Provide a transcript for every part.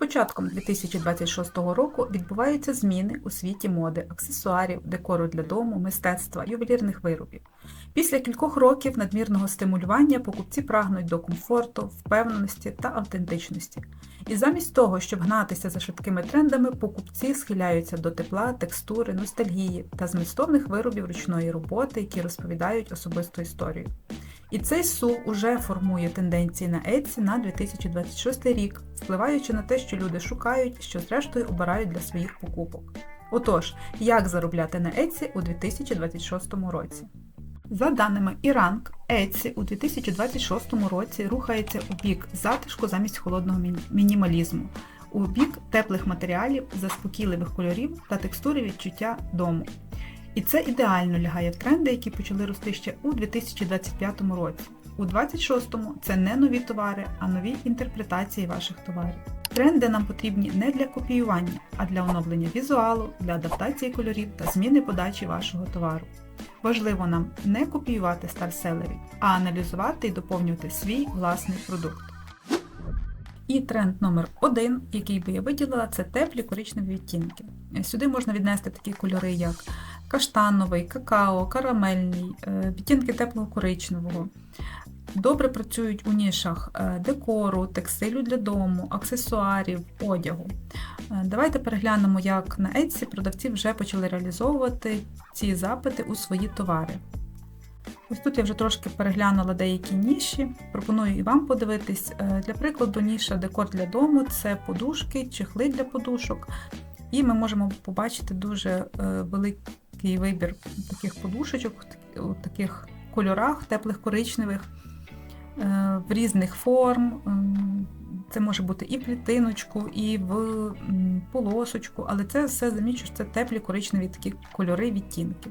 початком 2026 року відбуваються зміни у світі моди, аксесуарів, декору для дому, мистецтва, ювелірних виробів. Після кількох років надмірного стимулювання покупці прагнуть до комфорту, впевненості та автентичності. І замість того, щоб гнатися за швидкими трендами, покупці схиляються до тепла, текстури, ностальгії та змістовних виробів ручної роботи, які розповідають особисту історію. І цей сув уже формує тенденції на Etsy на 2026 рік, впливаючи на те, що люди шукають, що зрештою обирають для своїх покупок. Отож, як заробляти на Etsy у 2026 році? За даними Іранк, Etsy у 2026 році рухається у бік затишку замість холодного мінімалізму, у бік теплих матеріалів, заспокійливих кольорів та текстури відчуття дому. І це ідеально лягає в тренди, які почали рости ще у 2025 році. У 2026-му це не нові товари, а нові інтерпретації ваших товарів. Тренди нам потрібні не для копіювання, а для оновлення візуалу, для адаптації кольорів та зміни подачі вашого товару. Важливо нам не копіювати старселерів, а аналізувати і доповнювати свій власний продукт. І тренд номер один, який би я виділила, це теплі коричневі відтінки. Сюди можна віднести такі кольори, як каштановий, какао, карамельний, е, відтінки теплого коричневого. Добре працюють у нішах е, декору, текстилю для дому, аксесуарів, одягу. Е, Давайте переглянемо, як на Etsy продавці вже почали реалізовувати ці запити у свої товари. Ось тут я вже трошки переглянула деякі ніші. Пропоную і вам подивитись. Для прикладу, ніша декор для дому це подушки, чехли для подушок. І ми можемо побачити дуже е, великий вибір таких подушечок у таких кольорах, теплих коричневих, е, в різних форм. Ем, Це може бути і в клітиночку, і в полосочку, але це все замічу, що це теплі коричневі такі кольори, відтінки.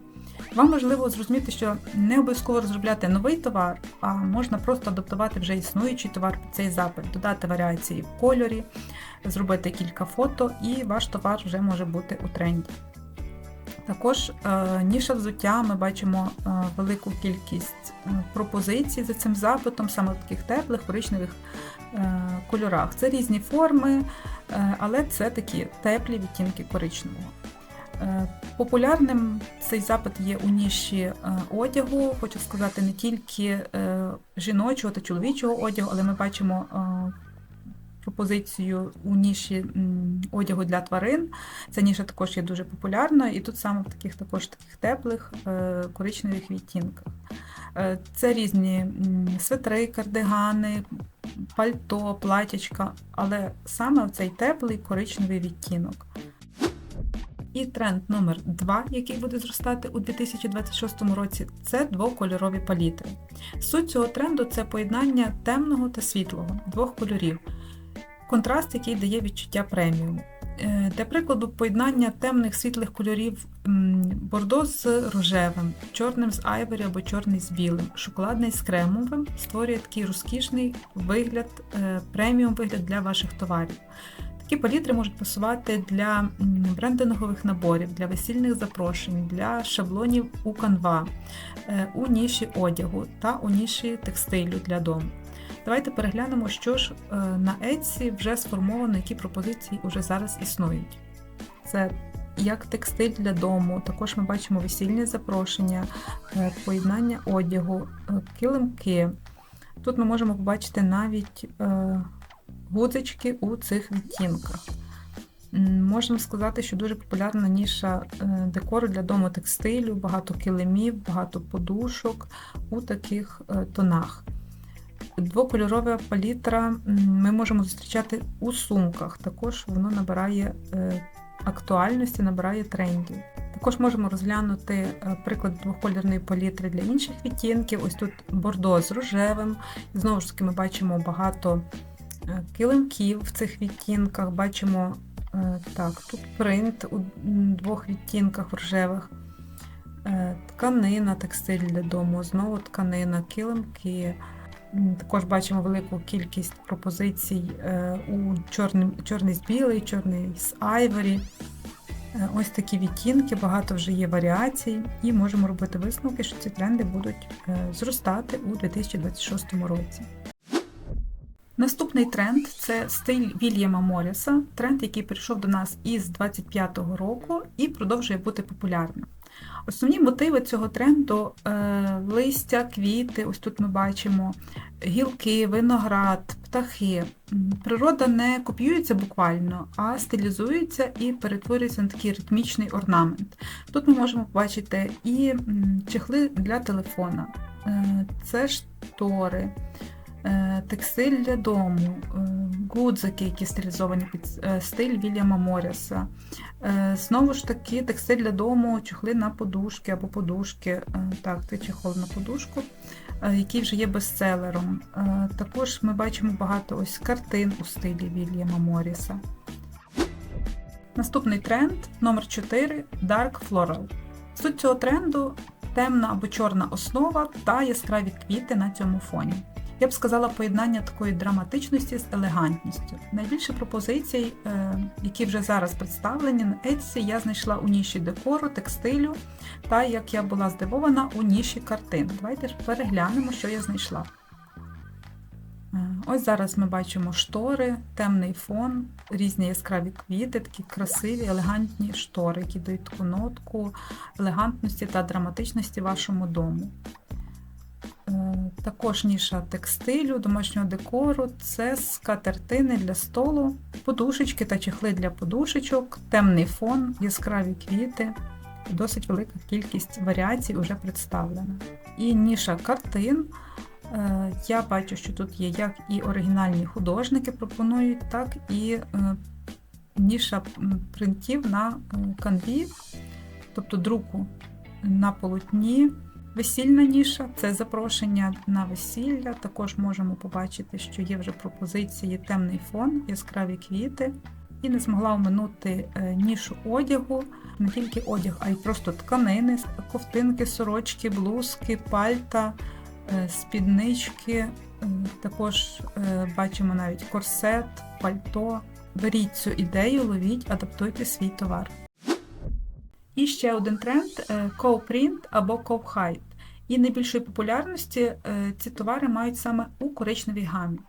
Вам важливо зрозуміти, що не обов'язково розробляти новий товар, а можна просто адаптувати вже існуючий товар під цей запит, додати варіації в кольорі, зробити кілька фото, і ваш товар вже може бути у тренді. Також е, ніша взуття ми бачимо е, велику кількість е, пропозицій за цим запитом, саме в таких теплих коричневих кольорах. Це різні форми, але це такі теплі відтінки коричневого. Популярним цей запит є у ніші одягу, хочу сказати, не тільки жіночого та чоловічого одягу, але ми бачимо пропозицію у ніші одягу для тварин. Ця ніша також є дуже популярною, і тут саме в таких також таких теплих е, коричневих відтінках. Е, Це різні свитри, кардигани, пальто, платячка, але саме цей теплий коричневий відтінок. І тренд номер 2, який буде зростати у 2026 році, це двокольорові палітри. Суть цього тренду це поєднання темного та світлого, двох кольорів, контраст, який дає відчуття преміуму. Е, Для прикладу, поєднання темних світлих кольорів бордо з рожевим, чорним з айворі або чорний з білим, шоколадний з кремовим створює такий розкішний вигляд, е, преміум вигляд для ваших товарів. Такі палітри можуть пасувати для брендингових наборів, для весільних запрошень, для шаблонів у канва, е, у ніші одягу та у ніші текстилю для дому. Давайте переглянемо, що ж е, на Etsy вже сформовано, які пропозиції вже зараз існують. Це як текстиль для дому, також ми бачимо весільні запрошення, е, поєднання одягу, е, килимки. Тут ми можемо побачити навіть гудзички у цих відтінках. Можемо сказати, що дуже популярна ніша декору для дому текстилю, багато килимів, багато подушок у таких тонах. Двокольорова палітра ми можемо зустрічати у сумках. Також воно набирає е, актуальності, набирає трендів. Також можемо розглянути е, приклад двокольорної палітри для інших відтінків. Ось тут бордо з рожевим. Знову ж таки, ми бачимо багато е, килимків в цих відтінках. Бачимо так, тут принт у двох відтінках рожевих. Тканина, текстиль для дому, знову тканина, килимки. Також бачимо велику кількість пропозицій е, у чорний, чорний з білий, чорний з айворі. Е, Ось такі відтінки, багато вже є варіацій, і можемо робити висновки, що ці тренди будуть е, зростати у 2026 році. Наступний тренд це стиль Вільяма Моріса, тренд, який прийшов до нас із 25-го року і продовжує бути популярним. Основні мотиви цього тренду е, листя, квіти, ось тут ми бачимо гілки, виноград, птахи. Природа не копіюється буквально, а стилізується і перетворюється на такий ритмічний орнамент. Тут ми можемо побачити і чехли для телефона, е, це штори, текстиль для дому, е, гудзики, які стилізовані під е, стиль Вільяма Моріса. Е, Знову ж таки, текстиль для дому, чохли на подушки або подушки. Е, Так, це чехол на подушку, е, який вже є бестселером. Е, Також ми бачимо багато ось картин у стилі Вільяма Моріса. Наступний тренд номер 4 Dark Floral. Суть цього тренду темна або чорна основа та яскраві квіти на цьому фоні. Я б сказала поєднання такої драматичності з елегантністю. Найбільше пропозицій, е, які вже зараз представлені на Etsy, я знайшла у ніші декору, текстилю та, як я була здивована, у ніші картин. Давайте ж переглянемо, що я знайшла. Е, Ось зараз ми бачимо штори, темний фон, різні яскраві квіти, такі красиві, елегантні штори, які дають таку нотку елегантності та драматичності вашому дому. Е, Також ніша текстилю, домашнього декору, це скатертини для столу, подушечки та чехли для подушечок, темний фон, яскраві квіти. Досить велика кількість варіацій вже представлена. І ніша картин. Е, Я бачу, що тут є як і оригінальні художники пропонують, так і е, ніша принтів на канві, тобто друку на полотні. Весільна ніша це запрошення на весілля. Також можемо побачити, що є вже пропозиції темний фон, яскраві квіти. І не змогла оминути е, нішу одягу, не тільки одяг, а й просто тканини, ковтинки, сорочки, блузки, пальта, е, спіднички. Е, Також бачимо навіть корсет, пальто. Беріть цю ідею, ловіть, адаптуйте свій товар. І ще один тренд коу-принт або коу-хайт. І найбільшої популярності е, ці товари мають саме у коричневій гамі.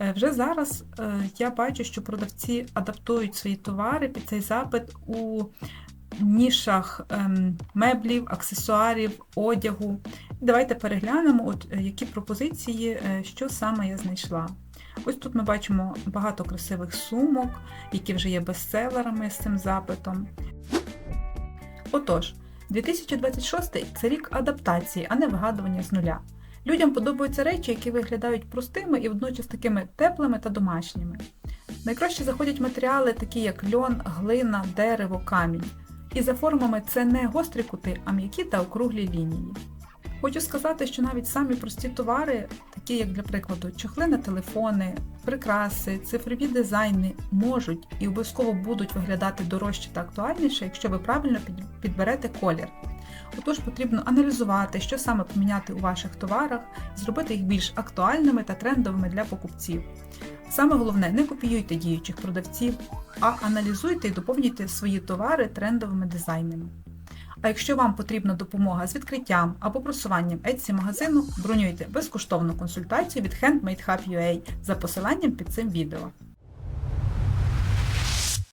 Е, Вже зараз е, я бачу, що продавці адаптують свої товари під цей запит у нішах ем, меблів, аксесуарів, одягу. Давайте переглянемо, от, які пропозиції, що саме я знайшла. Ось тут ми бачимо багато красивих сумок, які вже є бестселерами з цим запитом. Отож, 2026 це рік адаптації, а не вигадування з нуля. Людям подобаються речі, які виглядають простими і водночас такими теплими та домашніми. Найкраще заходять матеріали, такі як льон, глина, дерево, камінь. І за формами це не гострі кути, а м'які та округлі лінії. Хочу сказати, що навіть самі прості товари, такі як для прикладу, чохли на телефони, прикраси, цифрові дизайни, можуть і обов'язково будуть виглядати дорожче та актуальніше, якщо ви правильно підберете колір. Отож потрібно аналізувати, що саме поміняти у ваших товарах, зробити їх більш актуальними та трендовими для покупців. Саме головне, не копіюйте діючих продавців, а аналізуйте і доповнюйте свої товари трендовими дизайнами. А якщо вам потрібна допомога з відкриттям або просуванням Etsy магазину, бронюйте безкоштовну консультацію від HandmadeHub.ua за посиланням під цим відео.